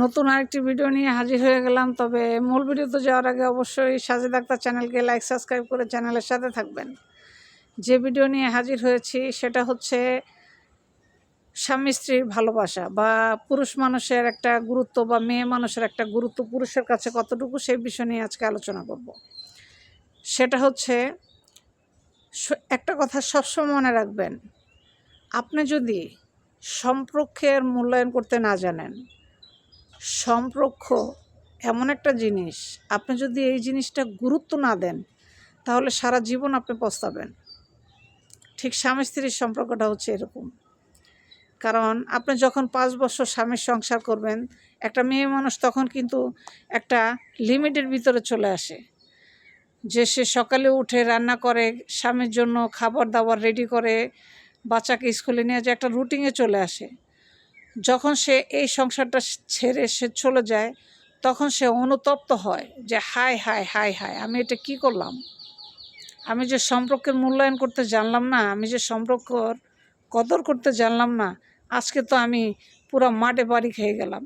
নতুন আরেকটি ভিডিও নিয়ে হাজির হয়ে গেলাম, তবে মূল ভিডিওতে যাওয়ার আগে অবশ্যই সাজেদ আক্তার চ্যানেলকে লাইক সাবস্ক্রাইব করে চ্যানেলের সাথে থাকবেন। যে ভিডিও নিয়ে হাজির হয়েছি সেটা হচ্ছে স্বামী স্ত্রীর ভালোবাসা বা পুরুষ মানুষের একটা গুরুত্ব বা মেয়ে মানুষের একটা গুরুত্ব পুরুষের কাছে কতটুকু সেই বিষয় নিয়ে আজকে আলোচনা করব। সেটা হচ্ছে একটা কথা সবসময় মনে রাখবেন, আপনি যদি সম্পর্কের মূল্যায়ন করতে না জানেন সম্পর্ক এমন একটা জিনিস, আপনি যদি এই জিনিসটা গুরুত্ব না দেন, তাহলে সারা জীবন আপনি পস্তাবেন। ঠিক স্বামী স্ত্রীর সম্পর্কটা হচ্ছে এরকম। কারণ আপনি যখন পাঁচ বছর স্বামীর সংসার করবেন, একটা মেয়ে মানুষ তখন কিন্তু একটা লিমিটের ভিতরে চলে আসে। যে সে সকালে উঠে রান্না করে, স্বামীর জন্য খাবার দাবার রেডি করে, বাচ্চাকে স্কুলে নিয়ে যে একটা রুটিনে চলে আসে। যখন সে এই সংসারটা ছেড়ে সে চলে যায়, তখন সে অনুতপ্ত হয় যে, হায় হায় হায় হায়, আমি এটা কি করলাম? আমি যে সম্পর্কের মূল্যায়ন করতে জানলাম না, আমি যে সম্পর্কর কদর করতে জানলাম না, আজকে তো আমি পুরো মাঠে বাড়ি খেয়ে গেলাম।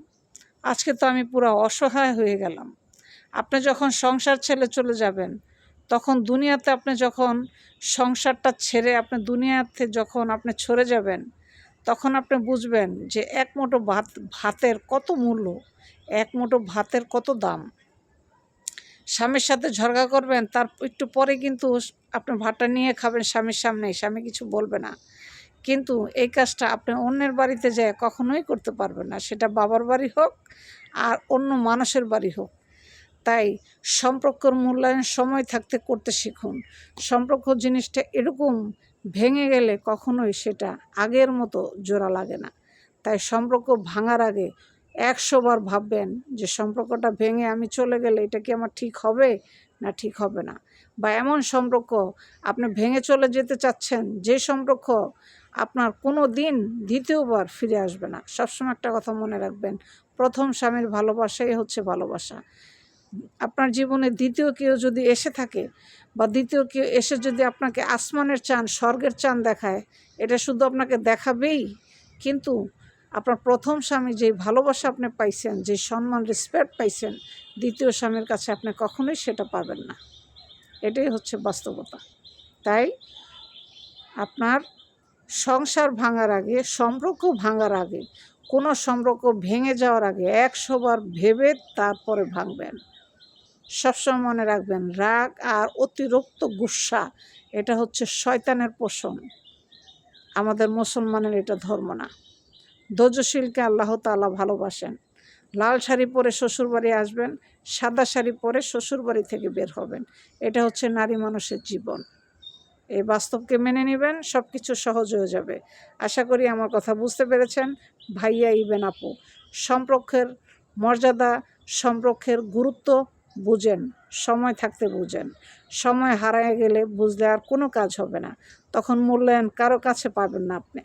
আজকে তো আমি পুরো অসহায় হয়ে গেলাম। আপনি যখন সংসার ছেড়ে চলে যাবেন, তখন দুনিয়াতে আপনি যখন সংসারটা ছেড়ে আপনি দুনিয়াতে যখন আপনি ছড়ে যাবেন তখন আপনি বুঝবেন যে এক মুঠো ভাত, ভাতের কত মূল্য, এক মুঠো ভাতের কত দাম। স্বামীর সাথে ঝগড়া করবেন, তার একটু পরে কিন্তু আপনি ভাতটা নিয়ে খাবেন স্বামীর সামনে, স্বামী কিছু বলবে না। কিন্তু এই কাজটা আপনি অন্যের বাড়িতে যায় কখনোই করতে পারবেন না, সেটা বাবার বাড়ি হোক আর অন্য মানুষের বাড়ি হোক। তাই সম্পর্কর মূল্যায়ন, সময় থাকতে করতে শিখুন। সম্পর্ক জিনিসটা এরকম ভেঙে গেলে কখনোই সেটা আগের মতো জোড়া লাগে না। তাই সম্পর্ক ভাঙার আগে একশো বার ভাববেন যে সম্পর্কটা ভেঙে আমি চলে গেলে এটা কি আমার ঠিক হবে না ঠিক হবে না? বা এমন সম্পর্ক আপনি ভেঙে চলে যেতে চাচ্ছেন, যে সম্পর্ক আপনার কোনো দিন দ্বিতীয়বার ফিরে আসবে না। সবসময় একটা কথা মনে রাখবেন, প্রথম স্বামীর ভালোবাসাই হচ্ছে ভালোবাসা। আপনার জীবনে দ্বিতীয় কেউ যদি এসে থাকে বা দ্বিতীয় কেউ এসে যদি আপনাকে আসমানের চান স্বর্গের চান দেখায়, এটা শুধু আপনাকে দেখাবেই, কিন্তু আপনার প্রথম স্বামী যে ভালোবাসা আপনি পাইছেন যে সম্মান রেসপেক্ট পাইছেন, দ্বিতীয় স্বামীর কাছে আপনি কখনোই সেটা পাবেন না। এটাই হচ্ছে বাস্তবতা। তাই আপনার সংসার ভাঙার আগে, সম্পর্ক ভাঙার আগে, কোনো সম্পর্ক ভেঙে যাওয়ার আগে একশোবার ভেবে তারপরে ভাঙবেন। সবসময় মনে রাখবেন, রাগ আর অতিরিক্ত গুসা, এটা হচ্ছে শয়তানের পোষণ। আমাদের মুসলমানের এটা ধর্ম না। ধৈর্যশীলকে আল্লাহ তাআলা ভালোবাসেন। লাল শাড়ি পরে শ্বশুরবাড়ি আসবেন, সাদা শাড়ি পরে শ্বশুরবাড়ি থেকে বের হবেন। এটা হচ্ছে নারী মানুষের জীবন। এই বাস্তবকে মেনে নেবেন সব কিছু সহজ হয়ে যাবে। আশা করি আমার কথা বুঝতে পেরেছেন। ভাইয়া ইবেন আপু, সম্পর্কের মর্যাদা, সম্পর্কের গুরুত্ব বুঝেন, সময় থাকতে বুঝেন। সময় হারায় গেলে বুঝলে আর কোনো কাজ হবে না। তখন মূল্যায়ন কারও কাছে পাবেন না আপনি।